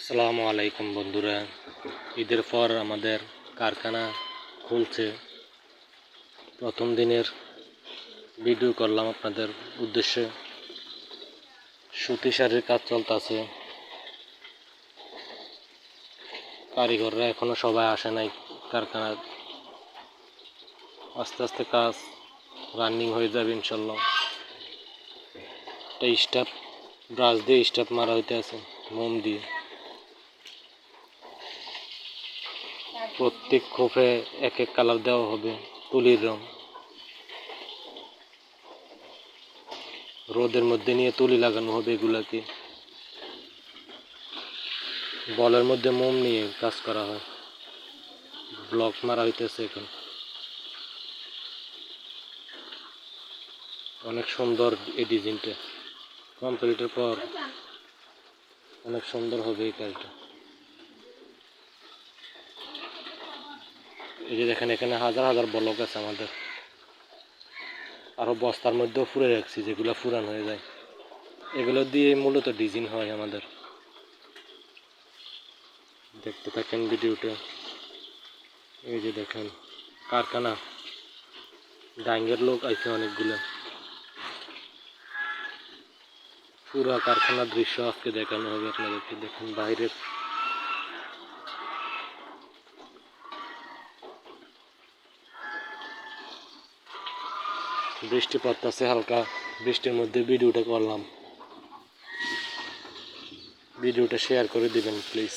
আসসালামু আলাইকুম বন্ধুরা। ঈদের পর আমাদের কারখানা খুলছে। প্রথম দিনের ভিডিও করলাম আপনাদের উদ্দেশ্যে। সুতি শাড়ির কাজ চলতেছে। কারিগররা এখনও সবাই আসে নাই কারখানার আস্তে আস্তে কাজ রানিং হয়ে যাবে ইনশাল্লাহ। একটা স্টাফ ব্রাশ দিয়ে স্টাফ মারা হইতে আছে মোম দিয়ে। প্রত্যেক খোপে এক এক কালার দেওয়া হবে, তুলির রং। রোদের মধ্যে নিয়ে তুলি লাগানো হবে এগুলাকে। বলের মধ্যে মোম নিয়ে কাজ করা হয়। ব্লক মারা হইতেছে এখন। অনেক সুন্দর এই ডিজাইনটা। কমপ্লিটের পর অনেক সুন্দর হবে এই কাজটা। এই যে দেখেন, এখানে হাজার হাজার ব্লক আছে আমাদের। আরও বস্তার মধ্যেও ফুরে রাখছি, যেগুলো ফুরান হয়ে যায়। এগুলো দিয়ে মূলত ডিজাইন হয় আমাদের। দেখতে থাকেন ভিডিওটা এই যে দেখেন, কারখানা। ডাঙ্গের লোক আছে অনেকগুলো। পুরো কারখানার দৃশ্য আজকে দেখানো হবে আপনাদেরকে। দেখুন বাইরের বৃষ্টি পড়তেছে হালকা বৃষ্টির মধ্যে ভিডিওটা করলাম। ভিডিওটা শেয়ার করে দিবেন প্লিজ